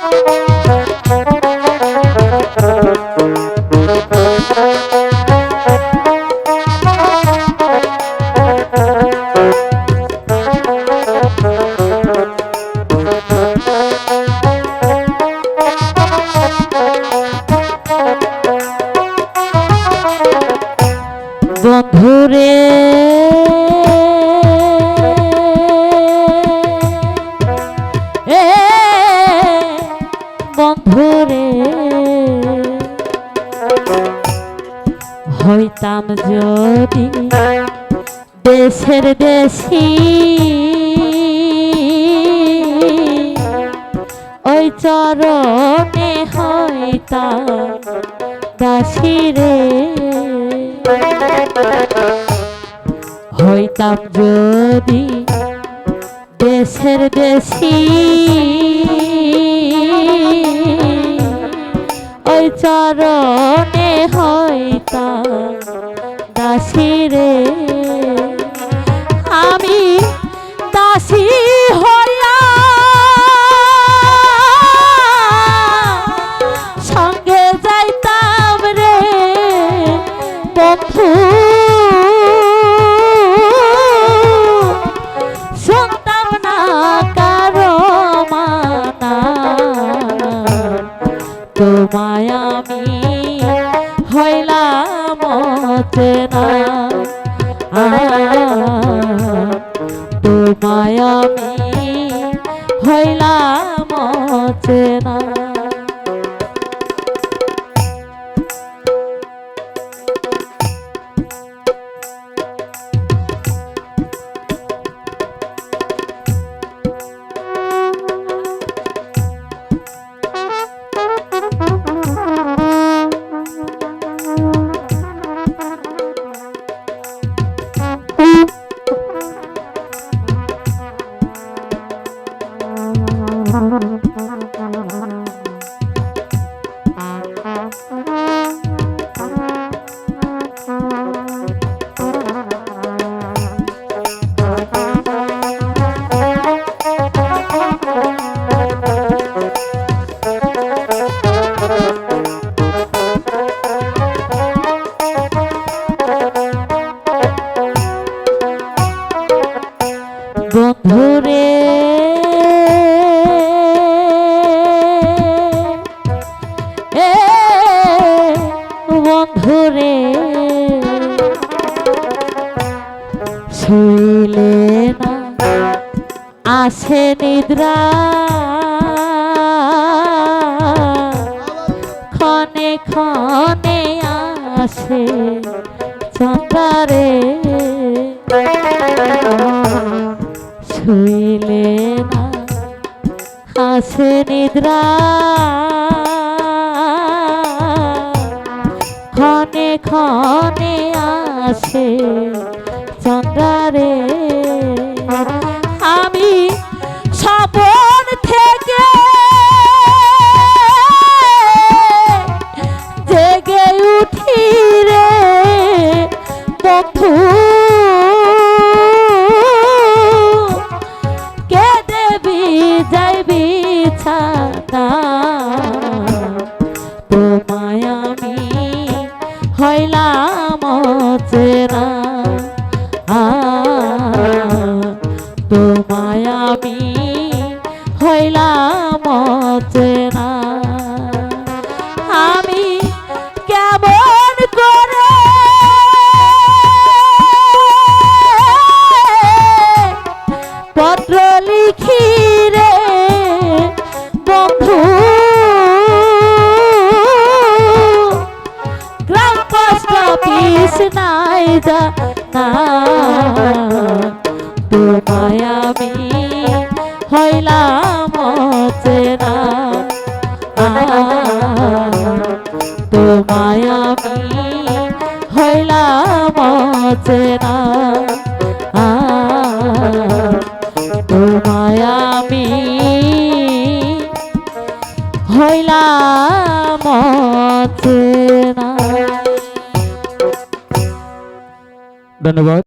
বন্ধুরে বন্ধুরে হইতাম যদি দেশের দেশি ওই চরণে হইতাম দাসী রে। হইতাম যদি দেশের দেশি ওই চরণে তোমায় আমি হইলাম না তোমায় আমি হইলাম চেনা এ বন্ধুরে শুইলে না আসে নিদ্রা। ক্ষণে ক্ষণে আসে চন্দ্রারে। শুইলে আসে নিদ্রা। ক্ষণে ক্ষণে আসে। হইলাম চেনা আ, তোমায় আমি হইলাম চেনা নাই যা না তোমায় আমি হইলাম চেনা তোমায় আমি হইলাম চেনা তোমায় আমি হইলাম চেনা ধন্যবাদ